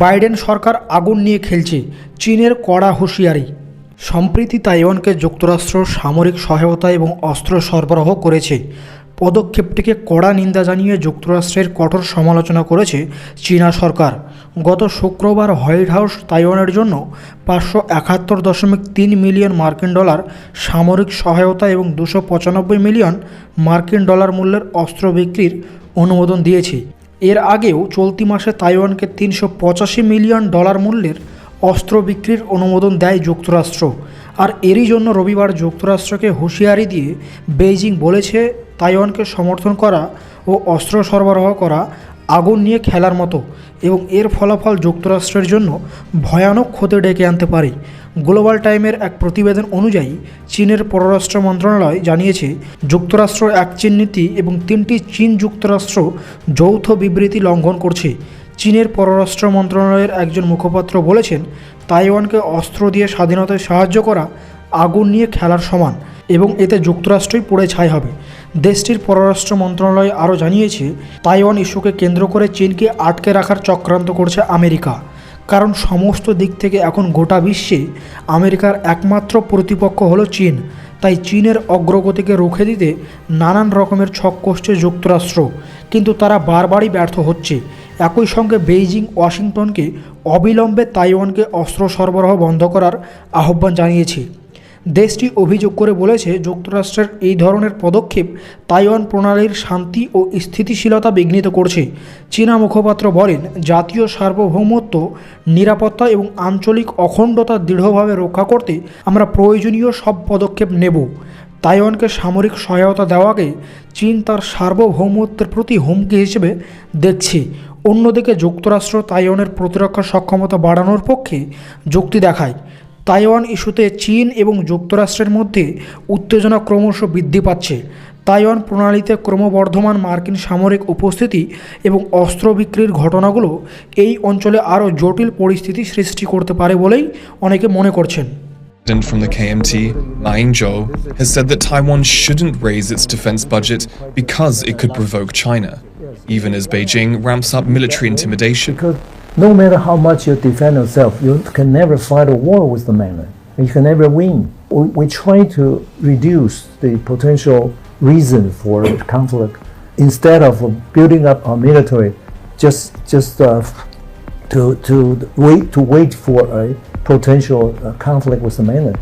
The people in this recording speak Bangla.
বাইডেন সরকার আগুন নিয়ে খেলছে চীনের কড়া হুঁশিয়ারি। সম্প্রীতি তাইওয়ানকে যুক্তরাষ্ট্র সামরিক সহায়তা এবং অস্ত্র সরবরাহ করেছে। পদক্ষেপটিকে কড়া নিন্দা জানিয়ে যুক্তরাষ্ট্রের কঠোর সমালোচনা করেছে চীনা সরকার। গত শুক্রবার হোয়াইট হাউস তাইওয়ানের জন্য পাঁচশো একাত্তর দশমিক তিন মিলিয়ন মার্কিন ডলার সামরিক সহায়তা এবং দুশো পঁচানব্বই মিলিয়ন মার্কিন ডলার মূল্যের অস্ত্র বিক্রির অনুমোদন দিয়েছে। এর আগেও চলতি মাসে তাইওয়ানকে তিনশো পঁচাশি মিলিয়ন ডলার মূল্যের অস্ত্র বিক্রির অনুমোদন দেয় যুক্তরাষ্ট্র। আর এরই জন্য রবিবার যুক্তরাষ্ট্রকে হুঁশিয়ারি দিয়ে বেইজিং বলেছে, তাইওয়ানকে সমর্থন করা ও অস্ত্র সরবরাহ করা আগুন নিয়ে খেলার মতো এবং এর ফলাফল যুক্তরাষ্ট্রের জন্য ভয়ানক ক্ষতি ডেকে আনতে পারে। গ্লোবাল টাইমের এক প্রতিবেদন অনুযায়ী চীনের পররাষ্ট্র মন্ত্রণালয় জানিয়েছে, যুক্তরাষ্ট্র এক চীন নীতি এবং তিনটি চীন যুক্তরাষ্ট্র যৌথ বিবৃতি লঙ্ঘন করছে। চীনের পররাষ্ট্র মন্ত্রণালয়ের একজন মুখপাত্র বলেছেন, তাইওয়ানকে অস্ত্র দিয়ে স্বাধীনতায় সাহায্য করা আগুন নিয়ে খেলার সমান এবং এতে যুক্তরাষ্ট্রই পড়ে ছাই হবে। দেশটির পররাষ্ট্র মন্ত্রণালয় আরও জানিয়েছে, তাইওয়ান ইস্যুকে কেন্দ্র করে চীনকে আটকে রাখার চক্রান্ত করছে আমেরিকা। কারণ সমস্ত দিক থেকে এখন গোটা বিশ্বে আমেরিকার একমাত্র প্রতিপক্ষ হলো চীন। তাই চীনের অগ্রগতিকে রুখে দিতে নানান রকমের ছক কষছে যুক্তরাষ্ট্র। কিন্তু তারা বারবারই ব্যর্থ হচ্ছে। একই সঙ্গে বেইজিং, ওয়াশিংটনকে অবিলম্বে তাইওয়ানকে অস্ত্র সরবরাহ বন্ধ করার আহ্বান জানিয়েছে। দেশটি অভিযোগ করে বলেছে, যুক্তরাষ্ট্রের এই ধরনের পদক্ষেপ তাইওয়ান প্রণালীর শান্তি ও স্থিতিশীলতা বিঘ্নিত করছে। চীনা মুখপাত্র বলেন, জাতীয় সার্বভৌমত্ব, নিরাপত্তা এবং আঞ্চলিক অখণ্ডতা দৃঢ়ভাবে রক্ষা করতে আমরা প্রয়োজনীয় সব পদক্ষেপ নেব। তাইওয়ানকে সামরিক সহায়তা দেওয়াকে চীন তার সার্বভৌমত্বের প্রতি হুমকি হিসেবে দেখছে। অন্যদিকে যুক্তরাষ্ট্র তাইওয়ানের প্রতিরক্ষা সক্ষমতা বাড়ানোর পক্ষে যুক্তি দেখায়। তাইওয়ান ইস্যুতে চীন এবং যুক্তরাষ্ট্রের মধ্যে উত্তেজনা ক্রমশ বৃদ্ধি পাচ্ছে তাইওয়ান প্রণালীতে ক্রমবর্ধমান মার্কিন সামরিক উপস্থিতি এবং অস্ত্র বিক্রির ঘটনাগুলো এই অঞ্চলে আরও জটিল পরিস্থিতি সৃষ্টি করতে পারে বলেই অনেকে মনে করছেন from the KMT, Ma Ying-jeou, has said that Taiwan shouldn't raise its defense budget because it could provoke China, even as Beijing ramps up military intimidation. No matter how much you defend yourself, you can never fight a war with the mainland. You can never win. We, we try to reduce the potential reason for conflict instead of building up our military. Just just uh, to to wait to wait for a potential uh, conflict with the mainland.